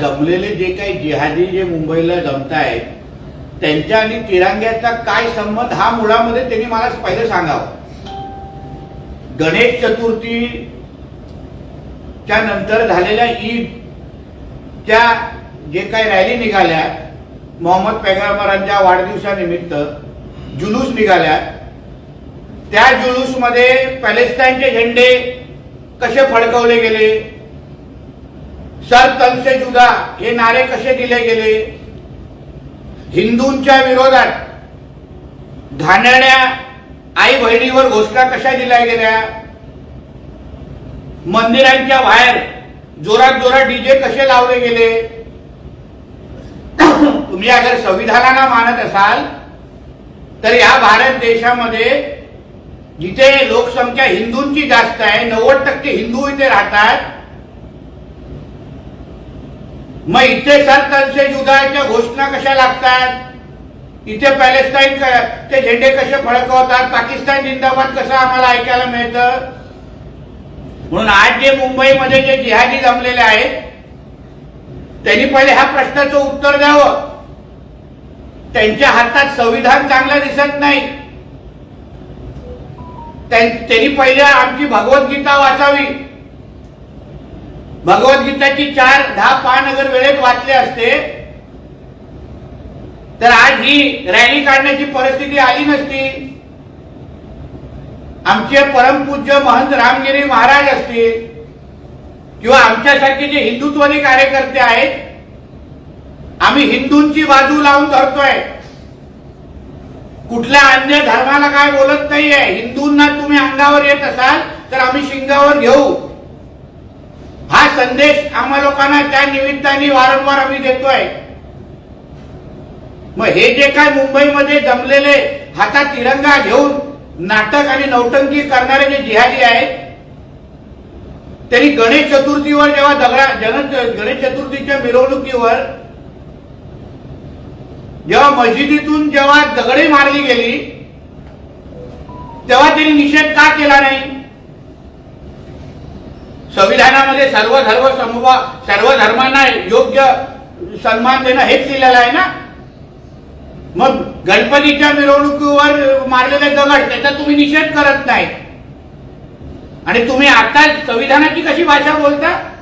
जमलेले जे काही जिहादी जे मुंबईला जमतायत त्यांच्या आणि तिरंग्याचा काय संबंध हा मुळामध्ये त्यांनी मला पहिलं सांगावं. गणेश चतुर्थीच्या नंतर झालेल्या ईदच्या जे काही रॅली निघाल्या मोहम्मद पैगंबरांच्या वाढदिवसानिमित्त जुलूस निघाल्या त्या जुलूसमध्ये पॅलेस्टाईनचे झेंडे कसे फडकवले गेले? सर तल से जुदा हे नारे कसे दिले गेले? हिंदूंच्या विरोधात घाणेरड्या आई बहिणीवर घोषणा कशा दिल्या गेल्या? मंदिरांच्या बाहेर जोरात जोरात डीजे कसे लावले गेले? तुम्ही अगर संविधानाला मानत असाल तर या भारत देशामध्ये जिथे लोकसंख्या हिंदूंची जास्त आहे नव्वद टक्के हिंदू इथे राहतात मग इथे सर तलसे घोषणा कशा लागतात? इथे पॅलेस्टाईन क- झेंडे कसे फडकवतात? पाकिस्तान जिंदाबाद कसं आम्हाला ऐकायला मिळतं? म्हणून आज जे मुंबईमध्ये जे जिहादी जमलेले आहेत त्यांनी पहिले ह्या प्रश्नाचं उत्तर द्यावं. त्यांच्या हातात संविधान चांगलं दिसत नाही. त्यां- त्यांनी पहिले आमची भगवद्गीता वाचावी. भगवद्गीताची चार दहा पान अगर वेळेत वाचले असते तर आज ही रॅली काढण्याची परिस्थिती आली नसती. आमचे परमपूज्य महंत रामगिरी महाराज असतील किंवा आमच्यासारखे जे हिंदुत्वादी कार्यकर्ते आहेत आम्ही हिंदूंची बाजू लावून धरतोय. कुठल्या अन्य धर्माला काय बोलत नाहीये. हिंदूंना तुम्ही अंगावर येत असाल तर आम्ही शिंगावर घेऊ. संदेश आम्हा लोकांना त्या निमित्ताने वारंवार आम्ही देतोय. मग हे जे काय मुंबईमध्ये जमलेले हातात तिरंगा घेऊन नाटक आणि नौटंकी करणारे जे जिहादी आहेत त्यांनी गणेश चतुर्थीवर जेव्हा दगडा जन गणेश चतुर्थीच्या मिरवणुकीवर जेव्हा मशिदीतून जेव्हा दगडे मारली गेली तेव्हा त्यांनी निषेध का केला नाही? सर्व धर्म समूह सर्व धर्मांना योग्य सन्मान देणं हेच लिहिलेलं आहे ना? मग गणपतीच्या मिरवणुकीवर मारलेले दगड त्याचा तुम्ही निषेध करत नाही. आणि तुम्ही आता संविधानाची कशी भाषा बोलता?